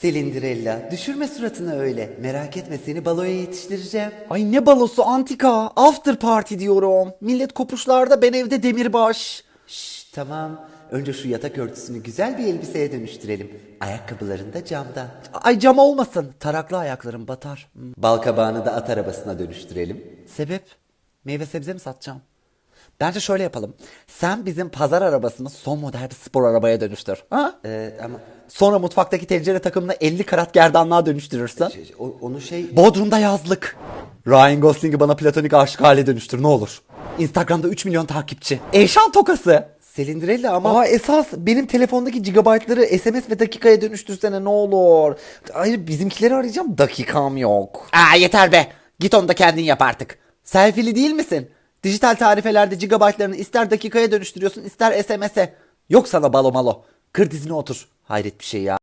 Selindirella düşürme suratını öyle. Merak etme seni baloya yetiştireceğim. Ay ne balosu antika. After party diyorum. Millet kopuşlarda ben evde demirbaş. Şşş tamam. Önce şu yatak örtüsünü güzel bir elbiseye dönüştürelim. Ayakkabıların da camda. Ay cam olmasın. Taraklı ayaklarım batar. Balkabağını da at arabasına dönüştürelim. Sebep? Meyve sebze mi satacağım? Bence şöyle yapalım. Sen bizim pazar arabasını son model bir spor arabaya dönüştür. Ha? Ee, ama Sonra mutfaktaki tencere takımını 50 karat gerdanlığa dönüştürürsün. şey, o- onu şey... Bodrum'da yazlık. Ryan Gosling'i bana platonik aşık hale dönüştür ne olur. Instagram'da 3 milyon takipçi. Eşan tokası. Selindirella ama... Ama esas benim telefondaki gigabaytları SMS ve dakikaya dönüştürsene ne olur. Hayır bizimkileri arayacağım dakikam yok. Aa yeter be. Git onu da kendin yap artık. Selfie'li değil misin? Dijital tarifelerde gigabaytlarını ister dakikaya dönüştürüyorsun ister SMS'e. Yok sana balo malo. Kır dizine otur. Hayret bir şey ya.